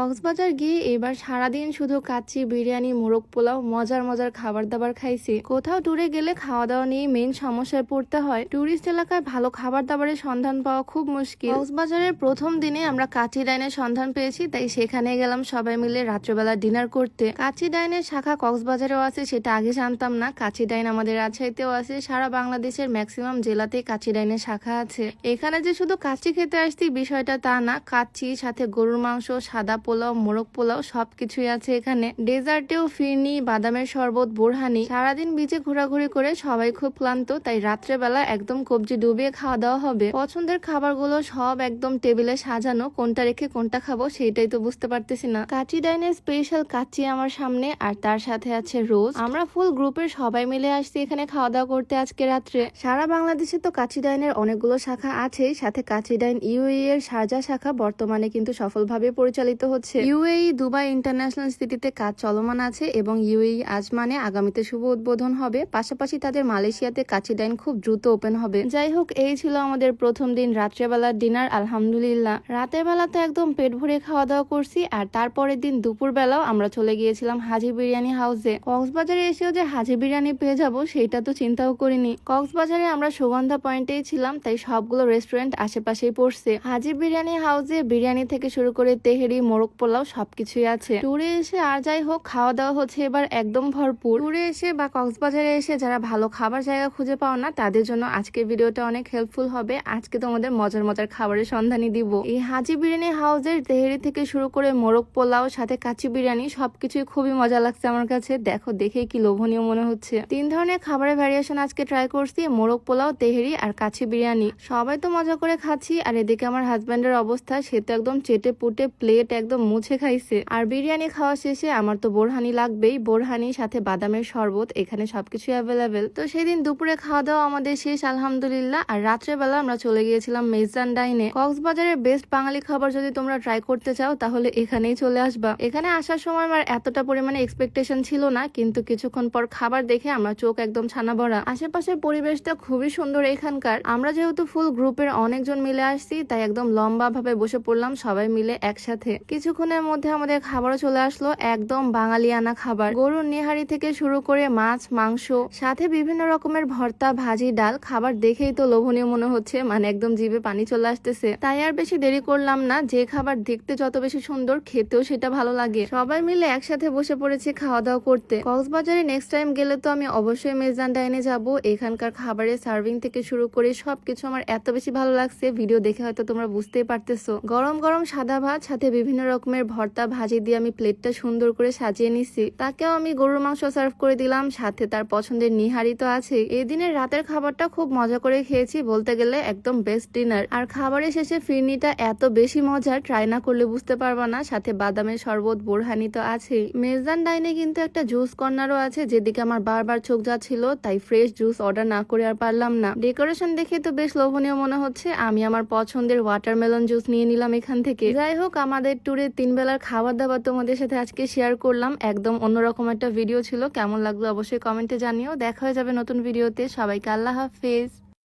কক্সবাজার গিয়ে এবার সারাদিন শুধু কাচ্চি, বিরিয়ানি, মোরগ পোলাও, মজার মজার খাবার দাবার খাইছি। কোথাও ট্যুরে গেলে খাওয়া দাওয়া নিয়ে মেন সমস্যায় পড়তে হয়। ট্যুরিস্ট এলাকায় ভালো খাবার দাবারের সন্ধান পাওয়া খুব মুশকিল। কক্সবাজারের প্রথম দিনে আমরা কাচি ডাইনের সন্ধান পেয়েছি, তাই সেখানে গেলাম সবাই মিলে রাত্রেবেলা ডিনার করতে। কাচি ডাইনের শাখা কক্সবাজারেও আছে, সেটা আগে জানতাম না। কাচি ডাইন আমাদের রাজশাহীতেও আছে, সারা বাংলাদেশের ম্যাক্সিমাম জেলাতেই কাচি ডাইনের শাখা আছে। এখানে যে শুধু কাচ্চি খেতে আসছি বিষয়টা তা না, কাচ্চি, সাথে গরুর মাংস, সাদা পোলাও, মোরগ পোলাও সবকিছুই আছে এখানে। ডেজার্টেও ফিরনি, বাদামের শরবত, বোরহানি। সারাদিন বিচে ঘোরাঘুরি করে সবাই খুব ক্লান্ত, তাই রাত্রেবেলা একদম কবজি ডুবিয়ে খাওয়া দাওয়া হবে। পছন্দের খাবারগুলো সব একদম টেবিলে সাজানো, কোনটা রেখে কোনটা খাব সেটাই তো বুঝতে পারতেছি না। কাচি ডাইনের স্পেশাল কাচ্চি আমার সামনে, আর তার সাথে আছে রোজ আমরা ফুল গ্রুপের সবাই মিলে আসছি এখানে খাওয়া দাওয়া করতে আজকে রাত্রে। সারা বাংলাদেশে তো কাচি ডাইনের অনেকগুলো শাখা আছেই, সাথে কাচি ডাইন ইউএই এর শারজা শাখা বর্তমানে কিন্তু সফলভাবে পরিচালিত হচ্ছে ইউএই, দুবাই ইন্টারন্যাশনাল সিটিতে কাজ চলমান আছে এবং ইউএই আজমানে আগামীতে শুভ উদ্বোধন হবে। পাশাপাশি তাদের মালয়েশিয়াতে কাচি ডাইন খুব দ্রুত ওপেন হবে। যাই হোক এই ছিল আমাদের প্রথম দিন রাত্রেবেলার ডিনার, আলহামদুলিল্লাহ। রাতের বেলা তো একদম পেট ভরে খাওয়া দাওয়া করছি আর তারপরের দিন দুপুর বেলাও আমরা চলে গিয়েছিলাম হাজি বিরিয়ানি হাউসে। কক্সবাজারে এসেও যে হাজি বিরিয়ানি পেয়ে যাব, সেটা তো চিন্তাও করিনি। কক্সবাজারে আমরা সুগন্ধা পয়েন্টেই ছিলাম, তাই সবগুলো রেস্টুরেন্ট আশেপাশেই পড়ছে। হাজি বিরিয়ানি হাউসে বিরিয়ানি থেকে শুরু করে তেহেরি, মোরগ পোলাও সবকিছুই আছে। ট্যুরে এসে আর যাই হোক খাওয়া দাওয়া হচ্ছে এবার একদম ভরপুর। ট্যুরে এসে বা কক্সবাজারে এসে যারা ভালো খাবার জায়গা খুঁজে পাও না, তাদের জন্য আজকের ভিডিওটা অনেক হেল্পফুল হবে। আজকে তোমাদের মজার মজার খাবারের সন্ধানই দিব। এই হাজি বিরিয়ানি হাউসের তেহেরি থেকে শুরু করে মোরগ পোলাও, সাথে কাচি বিরিয়ানি, সবকিছুই খুবই মজা লাগছে আমার কাছে। দেখো, দেখেই কি লোভনীয় মনে হচ্ছে। তিন ধরনের খাবারের ভ্যারিয়েশন আজকে ট্রাই করছি, মোরগ পোলাও, তেহেরি আর কাচি বিরিয়ানি। সবাই তো মজা করে খাচ্ছি, আর এদিকে আমার হাজব্যান্ডের অবস্থা, সে তো একদম চেটে পুটে প্লেট একদম মুছে খাইছে। আর বিরিয়ানি খাওয়া শেষে আমার তো বোরহানি লাগবেই। বোরহানি সাথে বাদামের শরবত, এখানে সবকিছু অ্যাভেলেবেল তো সেদিন দুপুরে খাওয়া দাওয়া আমাদের শেষ, আলহামদুলিল্লাহ। আর রাত্রেবেলা আমরা চলে গিয়েছিলাম মেজান ডাইনে। কক্সবাজারের বেস্ট বাঙালি খাবার যদি তোমরা ট্রাই করতে চাও, তাহলে এখানেই চলে আসবা। এখানে আসার সময় আমার এতটা পরিমাণে এক্সপেকটেশন ছিল না, কিন্তু কিছুক্ষণ পর খাবার দেখে আমার চোখ একদম ছানা ভরা আশেপাশের পরিবেশটা খুবই সুন্দর এখানকার। আমরা যেহেতু ফুল গ্রুপের অনেকজন মিলে আসছি, তাই একদম লম্বা ভাবে বসে পড়লাম সবাই মিলে একসাথে। কিছুক্ষণের মধ্যে আমাদের খাবারও চলে আসলো একদম বাঙালিয়ানা খাবার। গরুর নেহারি থেকে শুরু করে মাছ, মাংস, সাথে বিভিন্ন রকমের ভর্তা, ভাজি, ডাল খাবার দেখেই তো লোভনীয় মনে হচ্ছে মানে একদম জিভে পানি চলে আসতেছে। তাই আর বেশি দেরি করলাম না, যে খাবার দেখতে যত বেশি সুন্দর, খেতেও সেটা ভালো লাগে। সবাই মিলে একসাথে বসে পড়েছি খাওয়া দাওয়া করতে। কক্সবাজারে নেক্সট টাইম গেলে তো আমি অবশ্যই মেজান ডাইনে যাব। এখানকার খাবারের সার্ভিং থেকে শুরু করে সবকিছু আমার এত বেশি ভালো লাগছে ভিডিও দেখে হয়তো তোমরা বুঝতেই পারতেছো। গরম গরম সাদা ভাত, সাথে বিভিন্ন রকমের ভর্তা ভাজি দিয়ে আমি প্লেটটা সুন্দর করে সাজিয়ে নিছি তাকেও আমি গরুর মাংস সার্ভ করে দিলাম, সাথে তার পছন্দের নিহারি তো আছে এই দিনের রাতের খাবারটা খুব মজা করে খেয়েছি বলতে গেলে একদম বেস্ট ডিনার আর খাবারের শেষে ফিরনিটা এত বেশি মজার ট্রাই না করলে বুঝতে পারবা না, সাথে বাদামের শরবত, বোরহানি তো আছে মেজদান ডাইনে কিন্তু একটা জুস কর্নারও আছে, যেদিকে আমার বারবার চোখ যাচ্ছিল, তাই ফ্রেশ জুস অর্ডার না করে আর পারলাম না। ডেকোরেশন দেখে তো বেশ লোভনীয় মনে হচ্ছে, আমি আমার পছন্দের ওয়াটারমেলন জুস নিয়ে নিলাম এখান থেকে। যাই হোক, আমাদের ট্যুরে তিন বেলার খাবার দাবার তোমাদের সাথে আজকে শেয়ার করলাম। একদম অন্যরকম একটা ভিডিও ছিল। কেমন লাগল অবশ্যই কমেন্টে জানিও। দেখা হয়ে যাবে নতুন ভিডিওতে সবাইকে আল্লাহ হাফেজ।